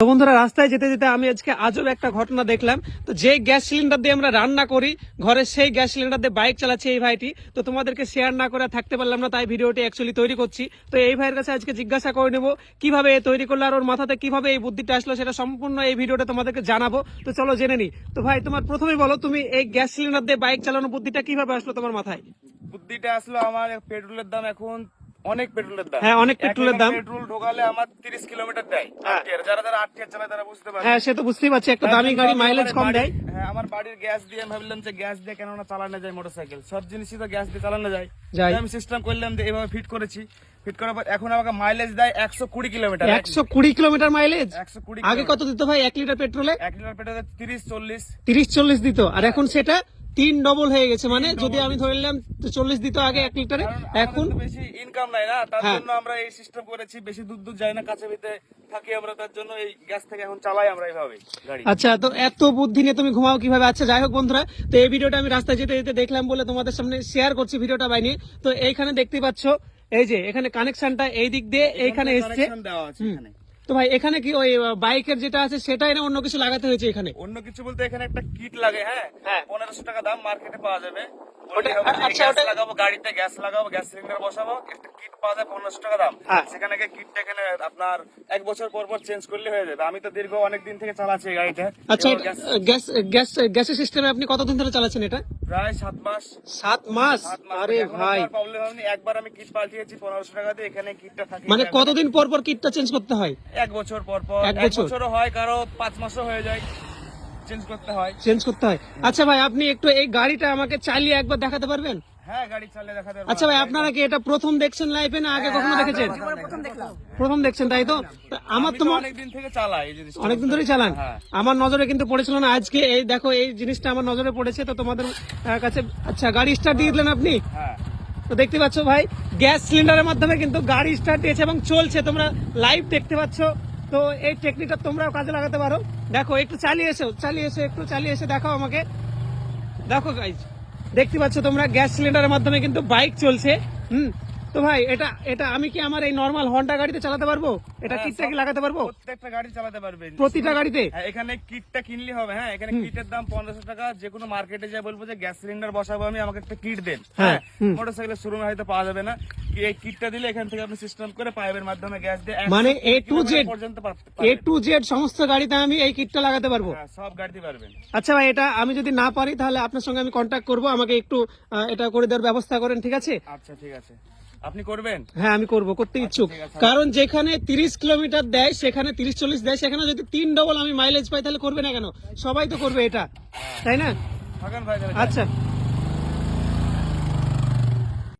তো বন্ধুরা, রাস্তায় যেতে যেতে আমি আজকে আজব একটা ঘটনা দেখলাম। তো যে গ্যাস সিলিন্ডার দিয়ে আমরা রান্না করি ঘরে সেই গ্যাস সিলিন্ডার দিয়ে বাইক চালাচ্ছে এই ভাইটি, তো তোমাদেরকে শেয়ার না করে থাকতে পারলাম না, তাই ভিডিওটি অ্যাকচুয়ালি তৈরি করছি। তো এই ভাইয়ের কাছে আজকে জিজ্ঞাসা করে নেব, কীভাবে এ তৈরি করল আর ওর মাথাতে কীভাবে এই বুদ্ধিটা আসলো সেটা সম্পূর্ণ এই ভিডিওটা তোমাদেরকে জানাব। তো চলো জেনে নি তো ভাই, তোমার প্রথমেই বলো, তুমি এই গ্যাস সিলিন্ডার দিয়ে বাইক চালানোর বুদ্ধিটা কীভাবে আসলো তোমার মাথায়? বুদ্ধিটা আসলো আমার পেট্রোলের দাম এখন অনেক পেট্রোলের দাম। হ্যাঁ, অনেক পেট্রোলের দাম। পেট্রোল ঢোকালে আমার তিরিশ কিলোমিটার দেয়। হ্যাঁ। যারা যারা চালায় তারা বুঝতে হ্যাঁ সে তো বুঝতেই পারছি একটা দামি গাড়ি মাইলেজ কম দেয়। হ্যাঁ আমার বাড়ির গ্যাস দিয়ে আমি ভাবলাম যে গ্যাস দিয়ে কেননা চালানো যায় মোটরসাইকেল। সব জিনিসই তো গ্যাস দিয়ে চালানো যায়। যায়। আমি সিস্টেম করলাম যে এভাবে ফিট করেছি। ফিট করার পর এখন আমাকে মাইলেজ দেয় একশো কুড়ি কিলোমিটার। একশো কুড়ি কিলোমিটার মাইলেজ একশো কুড়ি আগে কত দিত ভাই এক লিটার পেট্রোলে এক লিটার পেট্রোলে তিরিশ চল্লিশ। তিরিশ চল্লিশ দিত। আর এখন সেটা তিন ডবল হয়ে গেছে মানে যদি আমি ধরে নিলাম চল্লিশ দিত আগে এক লিটারে এখন বেশি ইনকাম নাই না তার হ্যাঁ। জন্য আমরা এই সিস্টেম করেছি বেশি দূর দূর যাই না কাছে ভিতরে থাকি আমরা তার জন্য এই গ্যাস থেকে এখন চালাই আমরা এইভাবে আচ্ছা তো এত বুদ্ধি নিয়ে তুমি ঘুমাও কীভাবে? আচ্ছা যাই হোক বন্ধুরা তো এই ভিডিওটা আমি রাস্তায় যেতে যেতে দেখলাম বলে তোমাদের সামনে শেয়ার করছি ভিডিওটা বাইনি তো এইখানে দেখতে পাচ্ছ এই যে এখানে কানেকশনটা এই দিক দিয়ে এইখানে এসছে। দেওয়া আছে এখানে। তো ভাই এখানে কি ওই বাইকের যেটা আছে সেটাই না অন্য কিছু লাগাতে হয়েছে এখানে? অন্য কিছু বলতে এখানে একটা কিট লাগে হ্যাঁ? হ্যাঁ। পনেরোশো টাকা দাম মার্কেটে পাওয়া যাবে। আচ্ছা, ওটা- লাগাবো গাড়িতে গ্যাস লাগাবো গ্যাস সিলিন্ডার বসাবো একটা কিট পাওয়া যায় পনেরোশো টাকা দাম। হ্যাঁ। সেখানে কিটটা এখানে আপনার এক বছর পর পর চেঞ্জ করলে হয়ে যাবে। আমি তো দীর্ঘ অনেক দিন থেকে চালাচ্ছি এই গাড়িটা। আচ্ছা গ্যাস গ্যাস গ্যাস গ্যাসের সিস্টেমে আপনি কতদিন ধরে চালাচ্ছেন এটা? প্রায় সাত মাস। সাত মাস? আরে ভাই। প্রবলেম হয়নি। একবার আমি কিট পাল্টিয়েছি পনেরোশো টাকা দিয়ে এখানে কিটটা থাকে মানে কতদিন পর পর কিটটা চেঞ্জ করতে হয়? এক বছর পর পর। এক এক বছর? বছরও হয় কারও পাঁচ মাসও হয়ে যায়। চেঞ্জ করতে হয়। চেঞ্জ করতে হয়। আচ্ছা ভাই আপনি একটু এই গাড়িটা আমাকে চালিয়ে একবার দেখাতে পারবেন? হ্যাঁ গাড়ি চালিয়ে দেখাতে পারব। আচ্ছা ভাই আপনারা কি এটা প্রথম দেখছেন লাইফে না আগে কখনো দেখেছেন? প্রথম দেখছেন তাই তো? আমার আমি তো অনেকদিন থেকে চালাই এই জিনিসটা। অনেকদিন ধরেই চালান? হ্যাঁ। আমার নজরে কিন্তু পড়েছিল না। আজকে এই দেখো এই জিনিসটা আমার নজরে পড়েছে তো তোমাদের কাছে আচ্ছা গাড়ি স্টার্ট দিয়ে দিলেন আপনি? হ্যাঁ। তো দেখতে পাচ্ছ ভাই গ্যাস সিলিন্ডারের মাধ্যমে কিন্তু গাড়ি স্টার্ট দিয়েছে এবং চলছে। তোমরা লাইভ দেখতে পাচ্ছ। তো এই টেকনিকটা তোমরাও কাজে লাগাতে পারো। দেখো, একটু চালিয়ে এসো চালিয়ে এসো, একটু চালিয়ে এসে দেখাও আমাকে। দেখো গাইজ দেখতে পাচ্ছ তোমরা, গ্যাস সিলিন্ডারের মাধ্যমে কিন্তু বাইক চলছে। হুম তো ভাই এটা এটা আমি কি আমার এই নর্মাল হন্ডা গাড়িতে চালাতে পারব? এটা হ্যাঁ, কিটটা কি লাগাতে পারব? প্রত্যেকটা গাড়ি চালাতে পারবেন প্রতিটা গাড়িতে? হ্যাঁ, এখানে কিটটা কিনলে হবে হ্যাঁ এখানে কিটের দাম পনেরোশো টাকা যে কোনো মার্কেটে যা বলব যে গ্যাস সিলিন্ডার বসাবো আমি আমাকে একটা কিট দেন। হ্যাঁ, হ্যাঁ। মোটরসাইকেলের শোরুমে হয়তো পাওয়া যাবে না। এই কিটটা দিলে এখান থেকে আপনি সিস্টেম করে পাইপের মাধ্যমে গ্যাস দিয়ে মানে 120 A to Z? কিলোমিটার পর্যন্ত পার- এ টু জেড সমস্ত গাড়িতে আমি এই কিটটা লাগাতে পারব? সব গাড়িতে পারবেন। আচ্ছা ভাই এটা আমি যদি না পারি তাহলে আপনার সঙ্গে আমি কন্ট্যাক্ট করব আমাকে একটু এটা করে দেওয়ার ব্যবস্থা করেন ঠিক আছে? আচ্ছা ঠিক আছে। আপনি করবেন? হ্যাঁ আমি করব করতে ইচ্ছুক। কারণ যেখানে তিরিশ কিলোমিটার দেয় সেখানে তিরিশ চল্লিশ দেয় সেখানে যদি তিন ডবল আমি মাইলেজ পাই তাহলে করবে না কেন? সবাই তো করবে এটা তাই না। আচ্ছা।